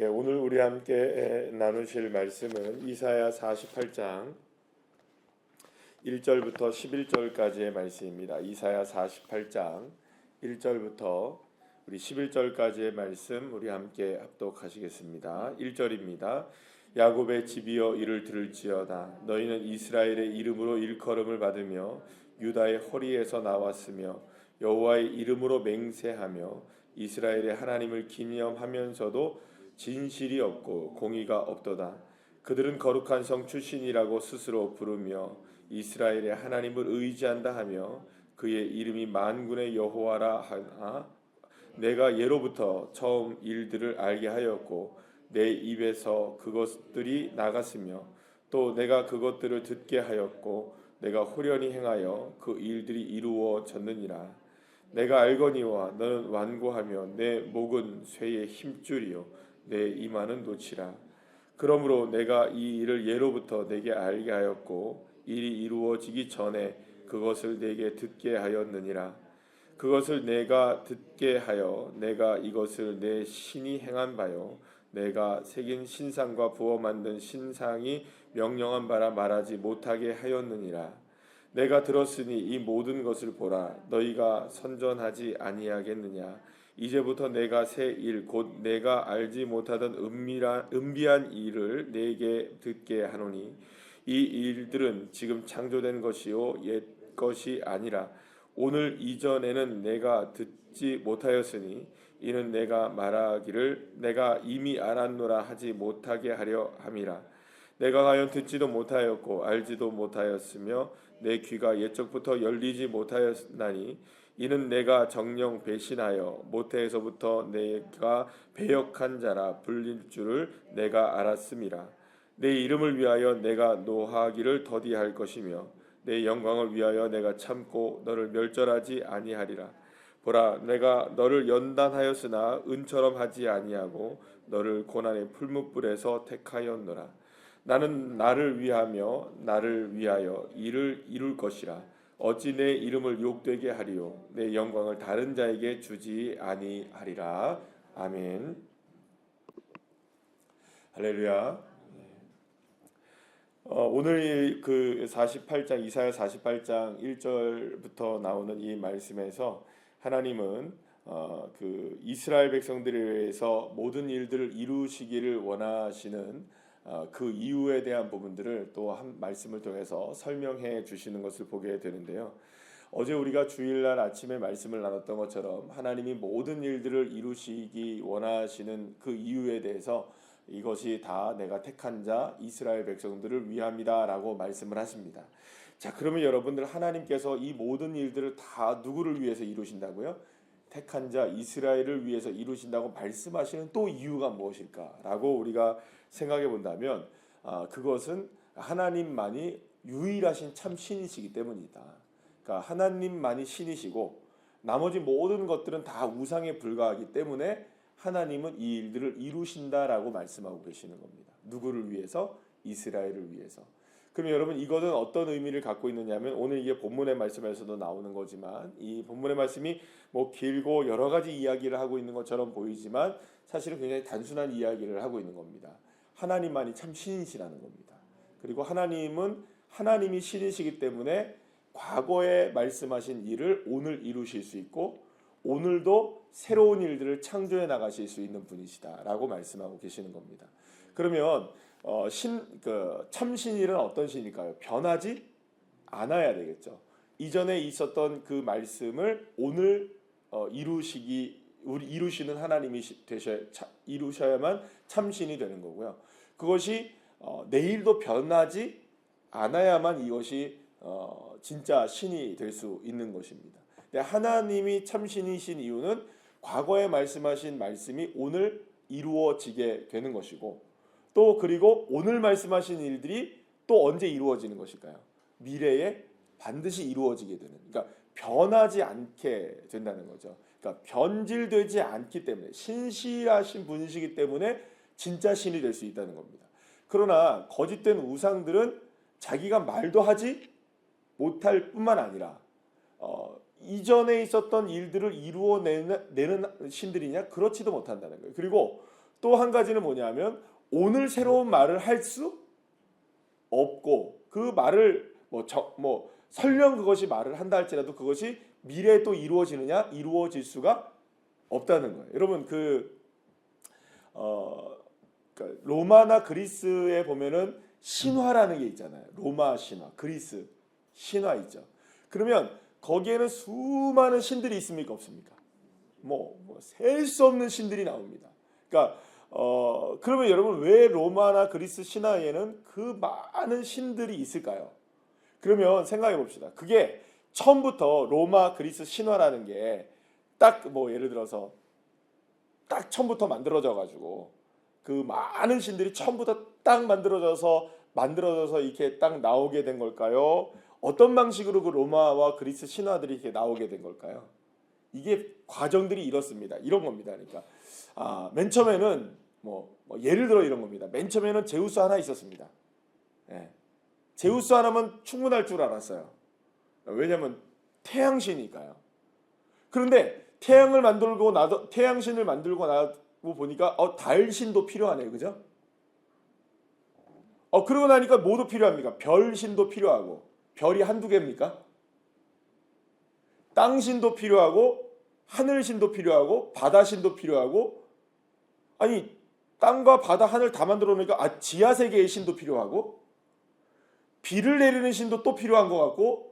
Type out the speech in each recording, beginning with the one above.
예, 오늘 우리 함께 에, 나누실 말씀은 이사야 48장 1절부터 11절까지의 말씀입니다. 이사야 48장 1절부터 우리 11절까지의 말씀 우리 함께 합독하시겠습니다. 1절입니다. 야곱의 집이여 이를 들을지어다 너희는 이스라엘의 이름으로 일컬음을 받으며 유다의 허리에서 나왔으며 여호와의 이름으로 맹세하며 이스라엘의 하나님을 기념하면서도 진실이 없고 공의가 없도다. 그들은 거룩한 성 출신이라고 스스로 부르며 이스라엘의 하나님을 의지한다 하며 그의 이름이 만군의 여호와라 하나 내가 예로부터 처음 일들을 알게 하였고 내 입에서 그것들이 나갔으며 또 내가 그것들을 듣게 하였고 내가 호련히 행하여 그 일들이 이루어졌느니라 내가 알거니와 너는 완고하며 내 목은 쇠의 힘줄이요 내 이마는 노치라. 그러므로 내가 이 일을 예로부터 내게 알게 하였고 일이 이루어지기 전에 그것을 내게 듣게 하였느니라. 그것을 내가 듣게 하여 내가 이것을 내 신이 행한 바요. 내가 새긴 신상과 부어 만든 신상이 명령한 바라 말하지 못하게 하였느니라. 내가 들었으니 이 모든 것을 보라. 너희가 선전하지 아니하겠느냐 이제부터 내가 새 일 곧 내가 알지 못하던 은밀한 은비한 일을 내게 듣게 하노니 이 일들은 지금 창조된 것이요 옛 것이 아니라 오늘 이전에는 내가 듣지 못하였으니 이는 내가 말하기를 내가 이미 알았노라 하지 못하게 하려 함이라. 내가 과연 듣지도 못하였고 알지도 못하였으며 내 귀가 옛적부터 열리지 못하였나니 이는 내가 정령 배신하여 모태에서부터 내가 배역한 자라 불릴 줄을 내가 알았음이라. 내 이름을 위하여 내가 노하기를 더디할 것이며 내 영광을 위하여 내가 참고 너를 멸절하지 아니하리라. 보라 내가 너를 연단하였으나 은처럼 하지 아니하고 너를 고난의 풀무불에서 택하였노라. 나는 나를 위하며 나를 위하여 일을 이룰 것이라 어찌 내 이름을 욕되게 하리요? 내 영광을 다른 자에게 주지 아니하리라. 아멘. 할렐루야. 어, 오늘 그 48장 이사야 48장 1절부터 나오는 이 말씀에서 하나님은 어, 그 이스라엘 백성들에 의해서 모든 일들을 이루시기를 원하시는 어, 그 이유에 대한 부분들을 또 한 말씀을 통해서 설명해 주시는 것을 보게 되는데요. 어제 우리가 주일날 아침에 말씀을 나눴던 것처럼 하나님이 모든 일들을 이루시기 원하시는 그 이유에 대해서 이것이 다 내가 택한 자 이스라엘 백성들을 위함이다라고 말씀을 하십니다. 자, 그러면 여러분들 하나님께서 이 모든 일들을 다 누구를 위해서 이루신다고요? 택한 자 이스라엘을 위해서 이루신다고 말씀하시는 또 이유가 무엇일까라고 우리가 생각해 본다면 아, 그것은 하나님만이 유일하신 참 신이시기 때문이다. 그러니까 하나님만이 신이시고 나머지 모든 것들은 다 우상에 불과하기 때문에 하나님은 이 일들을 이루신다라고 말씀하고 계시는 겁니다. 누구를 위해서? 이스라엘을 위해서. 그럼 여러분 이것은 어떤 의미를 갖고 있느냐면 오늘 이게 본문의 말씀에서도 나오는 거지만 이 본문의 말씀이 뭐 길고 여러 가지 이야기를 하고 있는 것처럼 보이지만 사실은 굉장히 단순한 이야기를 하고 있는 겁니다. 하나님만이 참 신이시라는 겁니다. 그리고 하나님은 하나님이 신이시기 때문에 과거에 말씀하신 일을 오늘 이루실 수 있고 오늘도 새로운 일들을 창조해 나가실 수 있는 분이시다라고 말씀하고 계시는 겁니다. 그러면 어, 신, 그 참신일은 어떤 신일까요? 변하지 않아야 되겠죠. 이전에 있었던 그 말씀을 오늘 어, 이루시기 우리 이루시는 하나님이 되셔 이루셔야만 참신이 되는 거고요. 그것이 어, 내일도 변하지 않아야만 이것이 어, 진짜 신이 될 수 있는 것입니다. 하나님이 참신이신 이유는 과거에 말씀하신 말씀이 오늘 이루어지게 되는 것이고 또 그리고 오늘 말씀하신 일들이 또 언제 이루어지는 것일까요? 미래에 반드시 이루어지게 되는. 그러니까 변하지 않게 된다는 거죠. 그러니까 변질되지 않기 때문에 신실하신 분이시기 때문에 진짜 신이 될 수 있다는 겁니다. 그러나 거짓된 우상들은 자기가 말도 하지 못할 뿐만 아니라 어, 이전에 있었던 일들을 이루어내는 내는 신들이냐 그렇지도 못한다는 거예요. 그리고 또 한 가지는 뭐냐면 오늘 새로운 말을 할 수 없고 그 말을 뭐, 저, 뭐 설령 그것이 말을 한다 할지라도 그것이 미래에 또 이루어지느냐 이루어질 수가 없다는 거예요. 여러분 그 어, 그러니까 로마나 그리스에 보면은 신화라는 게 있잖아요. 로마 신화, 그리스 신화 있죠. 그러면 거기에는 수많은 신들이 있습니까 없습니까? 뭐셀 수 없는 신들이 나옵니다. 그러니까 어 그러면 여러분 왜 로마나 그리스 신화에는 그 많은 신들이 있을까요? 그러면 생각해 봅시다. 그게 처음부터 로마 그리스 신화라는 게 딱 뭐 예를 들어서 딱 처음부터 만들어져 가지고 그 많은 신들이 처음부터 딱 만들어져서 만들어져서 이렇게 딱 나오게 된 걸까요? 어떤 방식으로 그 로마와 그리스 신화들이 이렇게 나오게 된 걸까요? 이게 과정들이 이렇습니다. 이런 겁니다. 그러니까 아, 맨 처음에는 뭐, 뭐 예를 들어 이런 겁니다. 맨 처음에는 제우스 하나 있었습니다. 예. 제우스 하나면 충분할 줄 알았어요. 왜냐하면 태양신이니까요. 그런데 태양을 만들고 나도 태양신을 만들고 나고 보니까 어 달신도 필요하네요, 그죠? 어 그러고 나니까 뭐도 필요합니까? 별신도 필요하고 별이 한두 개입니까? 땅신도 필요하고 하늘신도 필요하고 바다신도 필요하고 아니 땅과 바다 하늘 다 만들어 놓으니까 아 지하 세계의 신도 필요하고 비를 내리는 신도 또 필요한 것 같고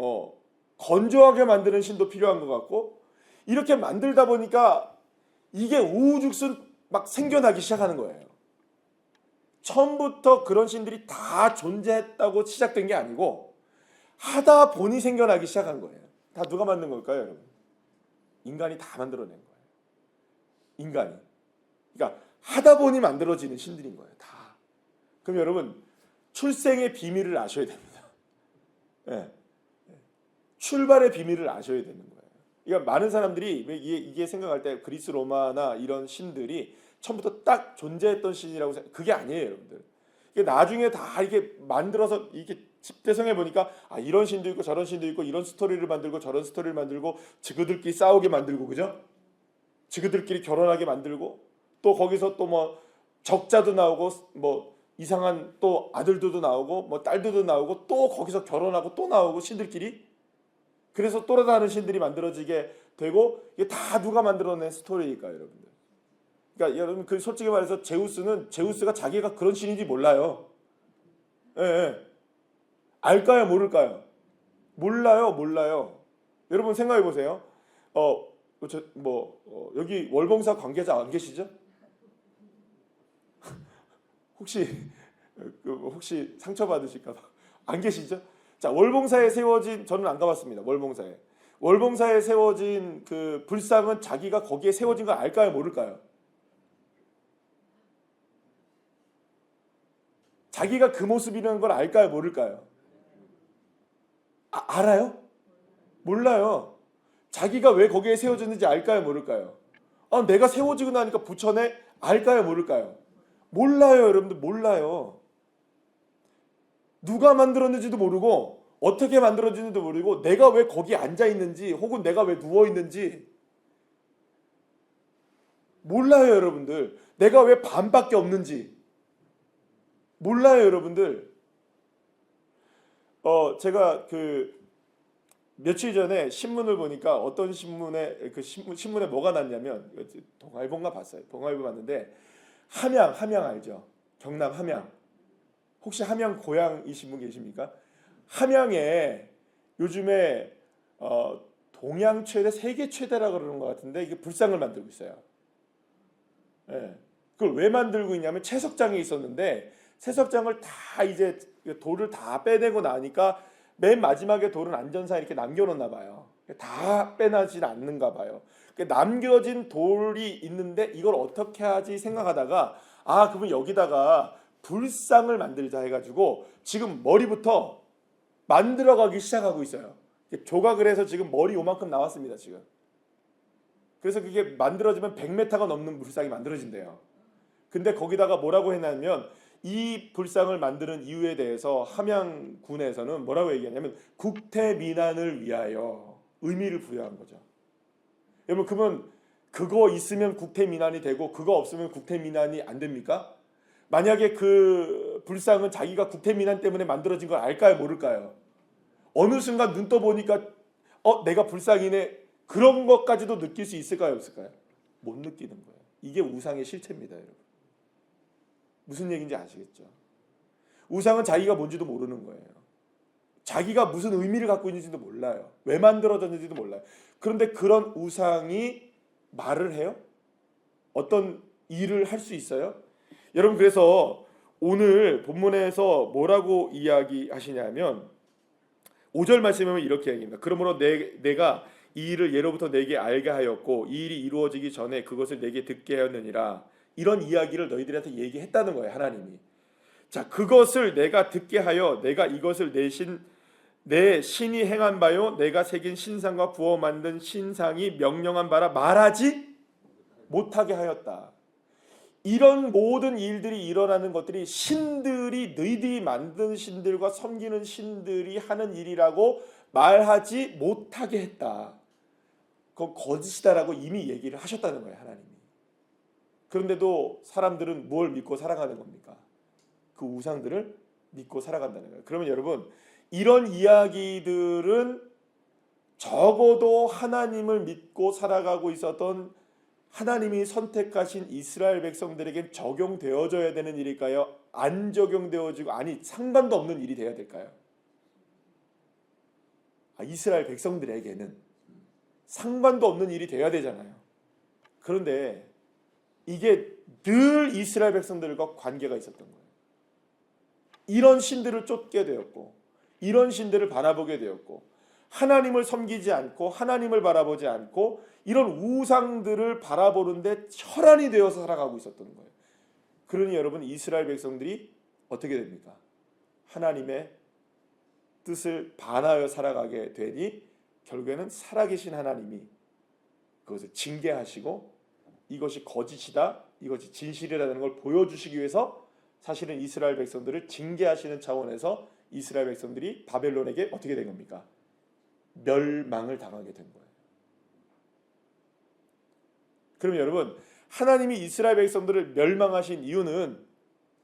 어 건조하게 만드는 신도 필요한 것 같고 이렇게 만들다 보니까 이게 우후죽순 막 생겨나기 시작하는 거예요. 처음부터 그런 신들이 다 존재했다고 시작된 게 아니고 하다 보니 생겨나기 시작한 거예요. 다 누가 만든 걸까요, 여러분? 인간이 다 만들어낸 거예요. 인간이. 그러니까 하다 보니 만들어지는 신들인 거예요. 다. 그럼 여러분 출생의 비밀을 아셔야 됩니다. 예. 출발의 비밀을 아셔야 되는 거예요. 그러니까 많은 사람들이 왜 이게, 이게 생각할 때 그리스 로마나 이런 신들이 처음부터 딱 존재했던 신이라고 생각 그게 아니에요, 여러분들. 이게 나중에 다 이렇게 만들어서 이렇게 집대성해 보니까 아 이런 신도 있고 저런 신도 있고 이런 스토리를 만들고 저런 스토리를 만들고 지그들끼리 싸우게 만들고 그죠? 지그들끼리 결혼하게 만들고 또 거기서 또 뭐 적자도 나오고 뭐 이상한 또 아들들도 나오고 뭐 딸들도 나오고 또 거기서 결혼하고 또 나오고 신들끼리 그래서 또 다른 신들이 만들어지게 되고 이게 다 누가 만들어낸 스토리일까요, 여러분들? 그러니까 여러분 그 솔직히 말해서 제우스는 제우스가 자기가 그런 신인지 몰라요. 예, 예. 알까요, 모를까요? 몰라요, 몰라요. 여러분 생각해 보세요. 어, 저, 뭐 어, 여기 월봉사 관계자 안 계시죠? 혹시 그 혹시 상처 받으실까 봐 안 계시죠? 자 월봉사에 세워진 저는 안 가봤습니다. 월봉사에 월봉사에 세워진 그 불상은 자기가 거기에 세워진 걸 알까요, 모를까요? 자기가 그 모습이라는 걸 알까요, 모를까요? 아, 알아요? 몰라요. 자기가 왜 거기에 세워졌는지 알까요, 모를까요? 아, 내가 세워지고 나니까 부천에 알까요, 모를까요? 몰라요, 여러분들 몰라요. 누가 만들었는지도 모르고 어떻게 만들어지는지도 모르고 내가 왜 거기 앉아 있는지 혹은 내가 왜 누워 있는지 몰라요, 여러분들. 내가 왜 반밖에 없는지 몰라요, 여러분들. 어, 제가 그 며칠 전에 신문을 보니까 어떤 신문에 그 신문, 신문에 뭐가 났냐면 동아일보인가 봤어요. 동아일보 봤는데 함양 함양 알죠? 경남 함양. 혹시 함양 고향이신 분 계십니까? 함양에 요즘에 어, 동양 최대, 세계 최대라 그러는 것 같은데 이게 불상을 만들고 있어요. 예. 그걸 왜 만들고 있냐면 채석장이 있었는데 채석장을 다 이제 돌을 다 빼내고 나니까 맨 마지막에 돌은 안전사 이렇게 남겨놓나 봐요. 다 빼나진 않는가 봐요. 남겨진 돌이 있는데 이걸 어떻게 하지 생각하다가 아 그러면 여기다가 불상을 만들자 해가지고 지금 머리부터 만들어가기 시작하고 있어요. 조각을 해서 지금 머리 요만큼 나왔습니다 지금. 그래서 그게 만들어지면 100m가 넘는 불상이 만들어진대요. 근데 거기다가 뭐라고 했냐면 이 불상을 만드는 이유에 대해서 함양군에서는 뭐라고 얘기하냐면 국태 민안을 위하여 의미를 부여한 거죠. 여러분 그러면 그거 있으면 국태민안이 되고 그거 없으면 국태민안이 안 됩니까? 만약에 그 불상은 자기가 국태민안 때문에 만들어진 걸 알까요, 모를까요? 어느 순간 눈 떠 보니까 어 내가 불상이네 그런 것까지도 느낄 수 있을까요, 없을까요? 못 느끼는 거예요. 이게 우상의 실체입니다, 여러분. 무슨 얘기인지 아시겠죠? 우상은 자기가 뭔지도 모르는 거예요. 자기가 무슨 의미를 갖고 있는지도 몰라요. 왜 만들어졌는지도 몰라요. 그런데 그런 우상이 말을 해요? 어떤 일을 할 수 있어요? 여러분 그래서 오늘 본문에서 뭐라고 이야기하시냐면 5절 말씀에 이렇게 얘기합니다. 그러므로 내, 내가 이 일을 예로부터 내게 알게 하였고 이 일이 이루어지기 전에 그것을 내게 듣게 하였느니라. 이런 이야기를 너희들한테 얘기했다는 거예요. 하나님이. 자, 그것을 내가 듣게 하여 내가 이것을 내신 내 신이 행한 바요 내가 새긴 신상과 부어 만든 신상이 명령한 바라 말하지 못하게 하였다. 이런 모든 일들이 일어나는 것들이 신들이 너희들이 만든 신들과 섬기는 신들이 하는 일이라고 말하지 못하게 했다. 그건 거짓이다라고 이미 얘기를 하셨다는 거예요, 하나님이. 그런데도 사람들은 뭘 믿고 살아가는 겁니까? 그 우상들을 믿고 살아간다는 거예요. 그러면 여러분, 이런 이야기들은 적어도 하나님을 믿고 살아가고 있었던 하나님이 선택하신 이스라엘 백성들에게 적용되어져야 되는 일일까요? 안 적용되어지고 아니 상관도 없는 일이 돼야 될까요? 아, 이스라엘 백성들에게는 상관도 없는 일이 돼야 되잖아요. 그런데 이게 늘 이스라엘 백성들과 관계가 있었던 거예요. 이런 신들을 쫓게 되었고 이런 신들을 바라보게 되었고 하나님을 섬기지 않고 하나님을 바라보지 않고 이런 우상들을 바라보는데 혈안이 되어서 살아가고 있었던 거예요. 그러니 여러분 이스라엘 백성들이 어떻게 됩니까? 하나님의 뜻을 반하여 살아가게 되니 결국에는 살아계신 하나님이 그것을 징계하시고 이것이 거짓이다, 이것이 진실이라는 걸 보여주시기 위해서 사실은 이스라엘 백성들을 징계하시는 차원에서 이스라엘 백성들이 바벨론에게 어떻게 된 겁니까? 멸망을 당하게 된 거예요. 그러면 여러분 하나님이 이스라엘 백성들을 멸망하신 이유는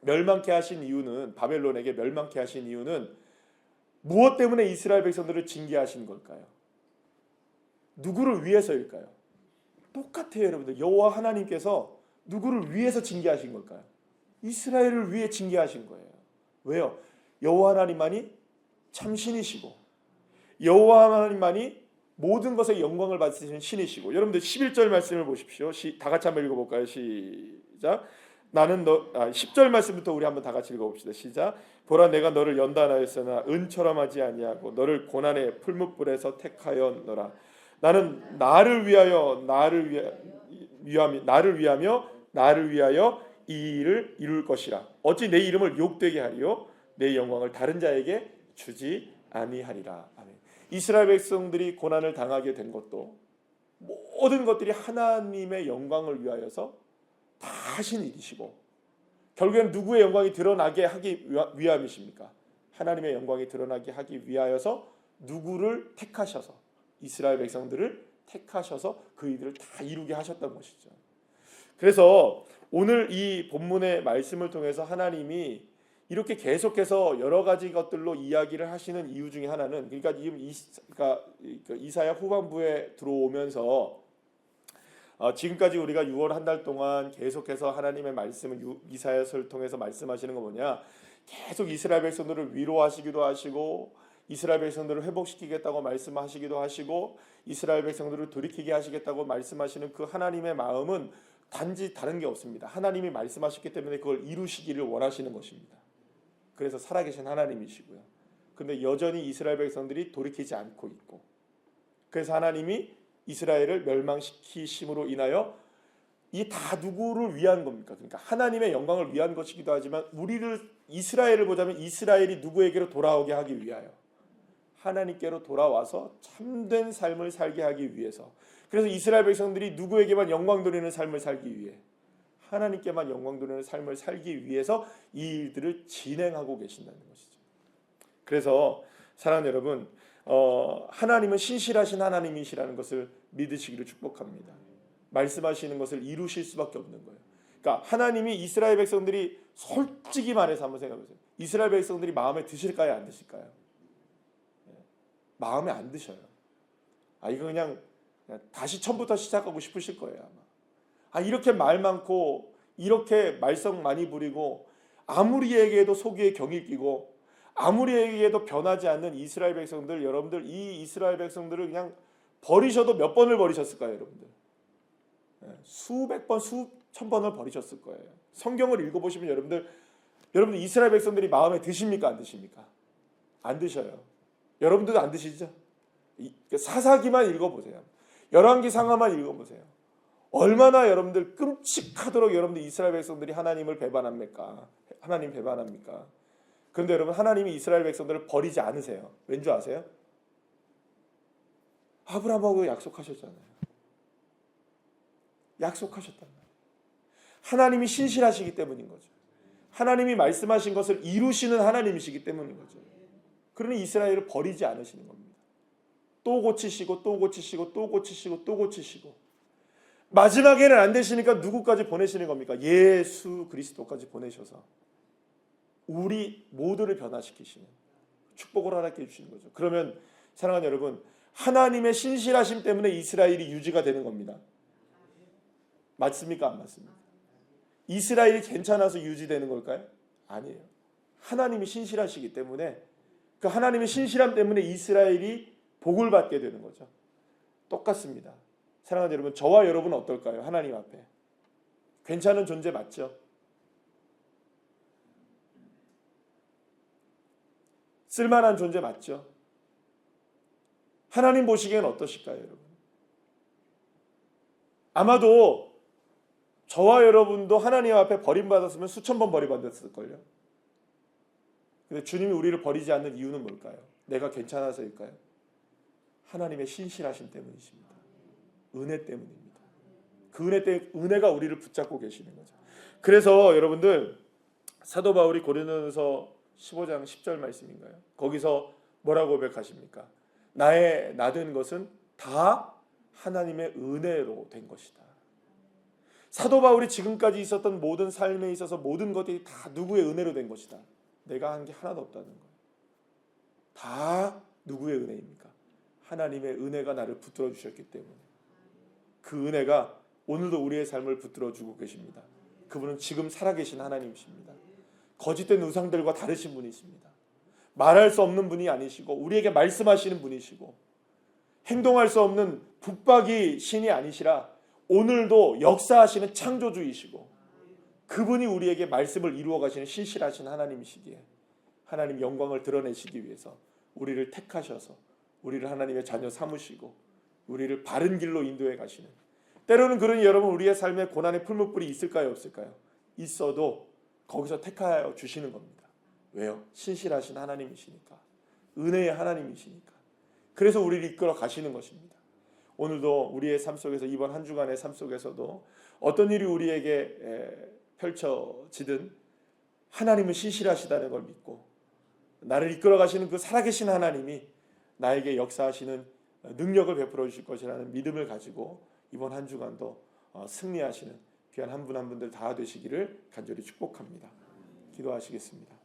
멸망케 하신 이유는 바벨론에게 멸망케 하신 이유는 무엇 때문에 이스라엘 백성들을 징계하신 걸까요? 누구를 위해서일까요? 똑같아요, 여러분들. 여호와 하나님께서 누구를 위해서 징계하신 걸까요? 이스라엘을 위해 징계하신 거예요. 왜요? 여호와 하나님만이 참신이시고 여호와 하나님만이 모든 것에 영광을 받으시는 신이시고 여러분들 11절 말씀을 보십시오. 시, 다 같이 한번 읽어볼까요? 시작. 나는 너 아, 10절 말씀부터 우리 한번 다 같이 읽어봅시다. 시작. 보라 내가 너를 연단하였으나 은처럼 하지 아니하고 너를 고난의 풀무불에서 택하였노라. 나는 나를 위하여 나를 위하, 위하며 나를 위하며 나를 위하여 이 일을 이룰 것이라. 어찌 내 이름을 욕되게 하리요 내 영광을 다른 자에게 주지 아니하리라. 아멘. 이스라엘 백성들이 고난을 당하게 된 것도 모든 것들이 하나님의 영광을 위하여서 다 하신 일이시고 결국엔 누구의 영광이 드러나게 하기 위함이십니까? 하나님의 영광이 드러나게 하기 위하여서 누구를 택하셔서 이스라엘 백성들을 택하셔서 그 일들을 다 이루게 하셨던 것이죠. 그래서 오늘 이 본문의 말씀을 통해서 하나님이 이렇게 계속해서 여러 가지 것들로 이야기를 하시는 이유 중에 하나는 그러니까 그러니까 이사야 후반부에 들어오면서 어, 지금까지 우리가 6월 한 달 동안 계속해서 하나님의 말씀을 이사야서를 통해서 말씀하시는 거 뭐냐? 계속 이스라엘 백성들을 위로하시기도 하시고 이스라엘 백성들을 회복시키겠다고 말씀하시기도 하시고 이스라엘 백성들을 돌이키게 하시겠다고 말씀하시는 그 하나님의 마음은 단지 다른 게 없습니다. 하나님이 말씀하셨기 때문에 그걸 이루시기를 원하시는 것입니다. 그래서 살아계신 하나님이시고요. 근데 여전히 이스라엘 백성들이 돌이키지 않고 있고 그래서 하나님이 이스라엘을 멸망시키심으로 인하여 이 다 누구를 위한 겁니까? 그러니까 하나님의 영광을 위한 것이기도 하지만 우리를 이스라엘을 보자면 이스라엘이 누구에게로 돌아오게 하기 위하여 하나님께로 돌아와서 참된 삶을 살게 하기 위해서 그래서 이스라엘 백성들이 누구에게만 영광 돌리는 삶을 살기 위해 하나님께만 영광 돌리는 삶을 살기 위해서 이 일들을 진행하고 계신다는 것이죠. 그래서 사랑하는 여러분, 어, 하나님은 신실하신 하나님이시라는 것을 믿으시기를 축복합니다. 말씀하시는 것을 이루실 수밖에 없는 거예요. 그러니까 하나님이 이스라엘 백성들이 솔직히 말해서 한번 생각해 보세요. 이스라엘 백성들이 마음에 드실까요, 안 드실까요? 예. 마음에 안 드셔요. 아 이거 그냥, 그냥 다시 처음부터 시작하고 싶으실 거예요 아마. 아 이렇게 말 많고 이렇게 말썽 많이 부리고 아무리 얘기해도 속에 경이 끼고 아무리 얘기해도 변하지 않는 이스라엘 백성들 여러분들 이 이스라엘 백성들을 그냥 버리셔도 몇 번을 버리셨을까요 여러분들? 예, 수백 번, 수천 번을 버리셨을 거예요. 성경을 읽어보시면 여러분들 여러분들 이스라엘 백성들이 마음에 드십니까 안 드십니까? 안 드셔요. 여러분들도 안 드시죠? 이- 사사기만 읽어보세요. 열왕기 상하만 읽어보세요. 얼마나 여러분들 끔찍하도록 여러분들 이스라엘 백성들이 하나님을 배반합니까? 하나님 배반합니까? 그런데 여러분 하나님이 이스라엘 백성들을 버리지 않으세요. 왠 줄 아세요? 아브라함하고 약속하셨잖아요. 약속하셨단 말이에요. 하나님이 신실하시기 때문인 거죠. 하나님이 말씀하신 것을 이루시는 하나님이시기 때문인 거죠. 그러니 이스라엘을 버리지 않으시는 겁니다. 또 고치시고 또 고치시고 또 고치시고 또 고치시고 마지막에는 안 되시니까 누구까지 보내시는 겁니까? 예수 그리스도까지 보내셔서 우리 모두를 변화시키시는 축복을 허락해 주시는 거죠. 그러면 사랑하는 여러분, 하나님의 신실하심 때문에 이스라엘이 유지가 되는 겁니다. 맞습니까? 안 맞습니까? 이스라엘이 괜찮아서 유지되는 걸까요? 아니에요. 하나님이 신실하시기 때문에 그 하나님의 신실함 때문에 이스라엘이 복을 받게 되는 거죠. 똑같습니다. 사랑하는 여러분, 저와 여러분은 어떨까요? 하나님 앞에 괜찮은 존재 맞죠? 쓸만한 존재 맞죠? 하나님 보시기엔 어떠실까요, 여러분? 아마도 저와 여러분도 하나님 앞에 버림받았으면 수천 번 버림받았을걸요. 근데 주님이 우리를 버리지 않는 이유는 뭘까요? 내가 괜찮아서일까요? 하나님의 신실하심 때문이십니다. 은혜 때문입니다. 그 은혜 때 은혜가 우리를 붙잡고 계시는 거죠. 그래서 여러분들 사도 바울이 고린도전서 15장 10절 말씀인가요? 거기서 뭐라고 고백하십니까? 나의 나된 것은 다 하나님의 은혜로 된 것이다. 사도 바울이 지금까지 있었던 모든 삶에 있어서 모든 것들이 다 누구의 은혜로 된 것이다. 내가 한 게 하나도 없다는 거예요. 다 누구의 은혜입니까? 하나님의 은혜가 나를 붙들어 주셨기 때문에 그 은혜가 오늘도 우리의 삶을 붙들어 주고 계십니다. 그분은 지금 살아계신 하나님이십니다. 거짓된 우상들과 다르신 분이십니다. 말할 수 없는 분이 아니시고 우리에게 말씀하시는 분이시고 행동할 수 없는 북박이 신이 아니시라 오늘도 역사하시는 창조주이시고 그분이 우리에게 말씀을 이루어 가시는 신실하신 하나님이시기에 하나님 영광을 드러내시기 위해서 우리를 택하셔서 우리를 하나님의 자녀 삼으시고 우리를 바른 길로 인도해 가시는 때로는 그러니 여러분 우리의 삶에 고난의 풀무불이 있을까요 없을까요? 있어도 거기서 택하여 주시는 겁니다. 왜요? 신실하신 하나님이시니까 은혜의 하나님이시니까 그래서 우리를 이끌어 가시는 것입니다. 오늘도 우리의 삶 속에서 이번 한 주간의 삶 속에서도 어떤 일이 우리에게 에, 펼쳐지든 하나님은 신실하시다는 걸 믿고 나를 이끌어 가시는 그 살아계신 하나님이 나에게 역사하시는 능력을 베풀어 주실 것이라는 믿음을 가지고 이번 한 주간도 어, 승리하시는 귀한 한 분 한 분들 다 되시기를 간절히 축복합니다. 기도하시겠습니다.